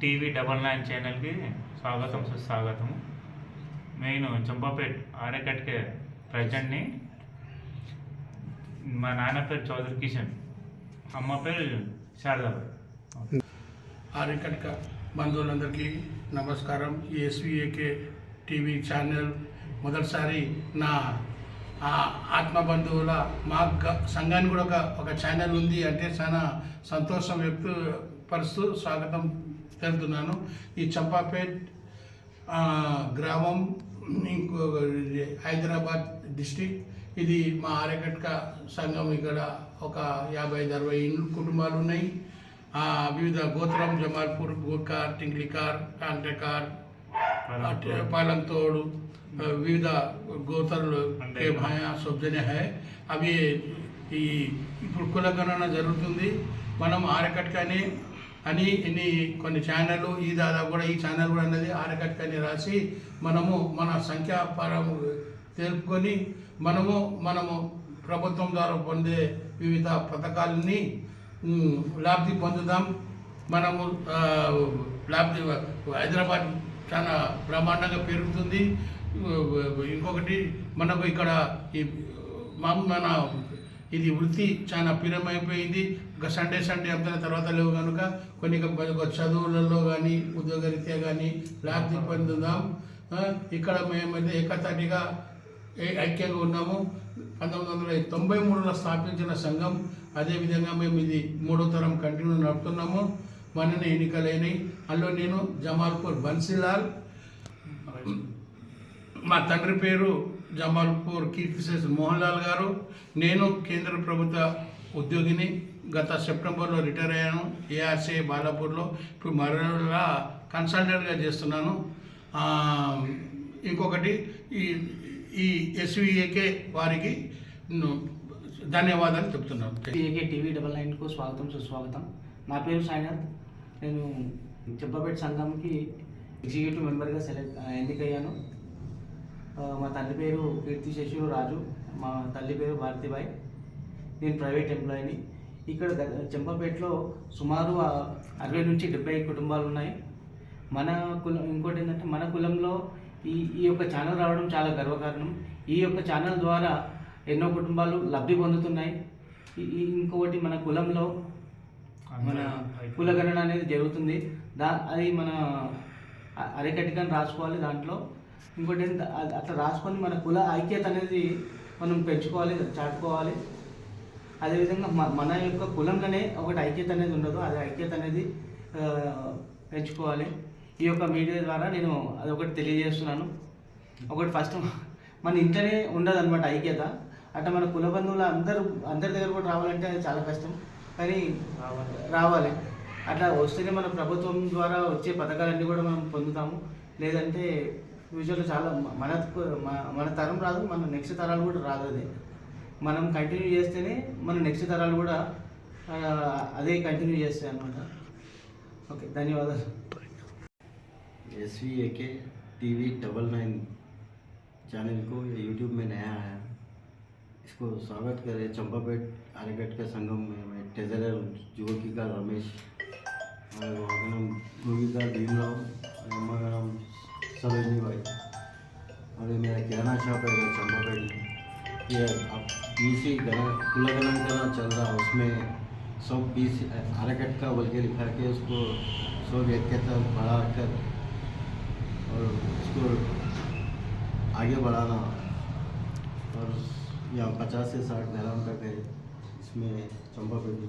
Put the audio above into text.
TV double nine ఛానల్కి స్వాగతం సుస్వాగతం నేను చంపాపేట్ ఆరేకట్కే ప్రజెంట్ని. మా నాన్న పేరు చౌదరి కిషన్. అమ్మ పేరు శారదాబాయ్ ఆరేకట్క బంధువులందరికీ నమస్కారం. ఎస్విఏకే టీవీ ఛానల్ మొదటిసారి నా ఆత్మబంధువుల ఆత్మ బంధువుల మా సంఘానికి కూడా ఒక ఒక ఛానల్ ఉంది అంటే చాలా సంతోషం వ్యక్తపరుస్తూ స్వాగతం తెలుపుతున్నాను. ఈ చంపాపేట్ గ్రామం ఇంకో హైదరాబాద్ డిస్టిక్. ఇది మా ఆరకట్క సంఘం ఇక్కడ ఒక యాభై ఐదు అరవై ఇండ్లు కుటుంబాలు ఉన్నాయి. వివిధ గోత్రం జమాల్పూర్ గోకార్ టింగ్లికార్ కాంటకార్ గోత్రాలు కే భాయా సబ్జనే హై అవి ఈ ఇప్పుడు కులగణన జరుగుతుంది మనం ఆరకట్కని అని ఇన్ని కొన్ని ఛానళ్ళు ఈ దాదాపు కూడా ఈ ఛానల్ కూడా అన్నది ఆరకట్కని రాసి మనము మన సంఖ్యాపరం తెలుపుకొని మనము మనము ప్రభుత్వం ద్వారా పొందే వివిధ పథకాలని లాభి పొందుదాం మనము లాభి హైదరాబాద్ చాలా బ్రహ్మాండంగా పెరుగుతుంది. ఇంకొకటి మనకు ఇక్కడ ఈ మన ఇది వృత్తి చాలా పిరమైపోయింది ఒక సండే సండే అంతా తర్వాత లేవు కనుక కొన్ని చదువులలో కానీ ఉద్యోగరీత్యా కానీ లాభి పొందుదాం ఇక్కడ మేమైతే ఏకతాటిగా ఏ- ఐక్యంగా ఉన్నాము. పంతొమ్మిది వందల తొంభై మూడులో స్థాపించిన సంఘం. అదేవిధంగా మేము ఇది మూడో తరం కంటిన్యూ నడుపుతున్నాము. మొన్ననే ఎన్నికలైనవి అందులో నేను జమాల్పూర్ బన్సీలాల్ మా తండ్రి పేరు జమాల్పూర్ కీర్తిశేష్ మోహన్ లాల్ గారు. నేను కేంద్ర ప్రభుత్వ ఉద్యోగిని గత సెప్టెంబర్లో రిటైర్ అయ్యాను ఏఆర్సీఐ బాలాపూర్లో. ఇప్పుడు మరలా కన్సల్టెంట్గా చేస్తున్నాను. ఇంకొకటి ఈ ఈ ఎస్విఏకే వారికి ధన్యవాదాలు చెప్తున్నాను. ఏకే టీవీ డబల్ నైన్కు స్వాగతం సుస్వాగతం. నా పేరు సాయినాథ్. నేను చెప్పపేట సంఘంకి ఎగ్జిక్యూటివ్ మెంబర్గా సెలెక్ట్ ఎన్నికయ్యాను. మా తండ్రి పేరు కీర్తి శశివు రాజు మా తల్లి పేరు భారతిబాయ్. నేను ప్రైవేట్ ఎంప్లాయీని. ఇక్కడ చెంపపేటలో సుమారు అరవై నుంచి డెబ్బై కుటుంబాలు ఉన్నాయి. మన కులం ఇంకోటి ఏంటంటే మన కులంలో ఈ ఈ యొక్క ఛానల్ రావడం చాలా గర్వకారణం. ఈ యొక్క ఛానల్ ద్వారా ఎన్నో కుటుంబాలు లబ్ధి పొందుతున్నాయి. ఈ ఇంకొకటి మన కులంలో మన కులగణన అనేది జరుగుతుంది. దా అది మన అ- అరికట్టికని రాసుకోవాలి దాంట్లో. ఇంకోటి అట్లా రాసుకొని మన కుల ఐక్యత అనేది మనం పెంచుకోవాలి చాటుకోవాలి. అదేవిధంగా మన యొక్క కులంలోనే ఒకటి ఐక్యత అనేది ఉండదు. అది ఐక్యత అనేది పెంచుకోవాలి. ఈ యొక్క మీడియా ద్వారా నేను అది ఒకటి తెలియజేస్తున్నాను. ఒకటి ఫస్ట్ మన ఇంట్లోనే ఉండదు అనమాట ఐక్యత. అట్లా మన కుల బంధువులు అందరూ అందరి దగ్గర కూడా రావాలంటే అది చాలా కష్టం. కానీ రావాలి అట్లా వస్తేనే మన ప్రభుత్వం ద్వారా వచ్చే పథకాలన్నీ కూడా మనం పొందుతాము లేదంటే ఫ్యూచర్లో చాలా మ- మన మ- మన తరం రాదు మన నెక్స్ట్ తరాలు కూడా రాదు అది మనం కంటిన్యూ చేస్తేనే మన నెక్స్ట్ తరాలు కూడా ఆ, అదే కంటిన్యూ చేస్తాయి అనమాట ఓకే ధన్యవాదాలు S V A K T V double nine channel को ये यूट्यूब में नया आया इसको स्वागत करें चंपापेट आरेगढ़ के संगम में मैं ट्रेजरर का रमेश और नाम गोवी का भीमराव और अम्मा का नाम सरोजनी भाई। और ये मेरा किराना शॉप है चंपापेट में। ये अब बीसी कुलगणन करना चल रहा है, उसमें सब बीस आरेगढ़ का बोल के लिखा के उसको सौ व्यक्ति तक बढ़ा कर और उसको आगे बढ़ाना। और यहाँ पचास से साठ ग्राम तक है इसमें चंपा पेटी